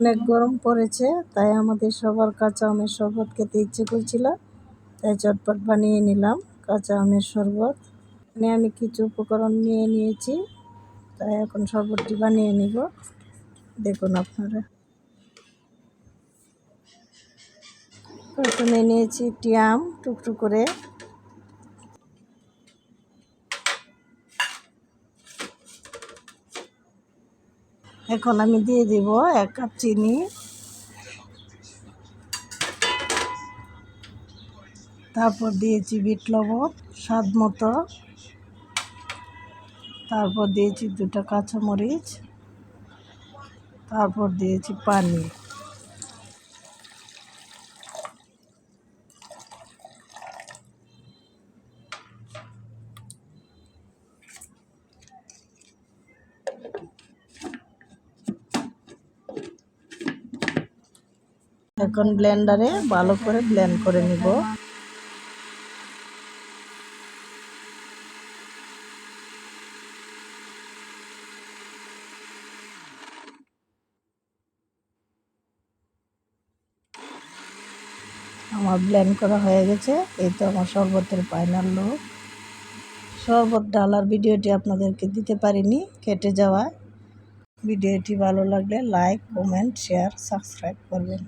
অনেক গরম পড়েছে, তাই আমাদের সবার কাঁচা আমের শরবত খেতে ইচ্ছে করছিল, তাই চটপট বানিয়ে নিলাম কাঁচা আমের শরবত। এখানে আমি কিছু উপকরণ নিয়ে নিয়েছি, তাই এখন শরবতটি বানিয়ে নিব। দেখুন আপনারা। প্রথমে নিয়েছি একটি আম, টুকটুক করে। এখন আমি দিয়ে দিব এক কাপ চিনি। তারপর দিয়েছি বিট লবণ, স্বাদ মতো। তারপর দিয়েছি দুটো কাঁচামরিচ। তারপর দিয়েছি পানি। এখন ব্লেন্ডারে ভালো করে ব্লেন্ড করে নিব। আমার ব্লেন্ড করা হয়ে গেছে, এই তো আমার শরবতের ফাইনাল লুক শরবত ডালার ভিডিওটি আপনাদেরকে দিতে পারিনি, কেটে যাওয়ায়। ভিডিওটি ভালো লাগলে লাইক কমেন্ট শেয়ার সাবস্ক্রাইব করবেন।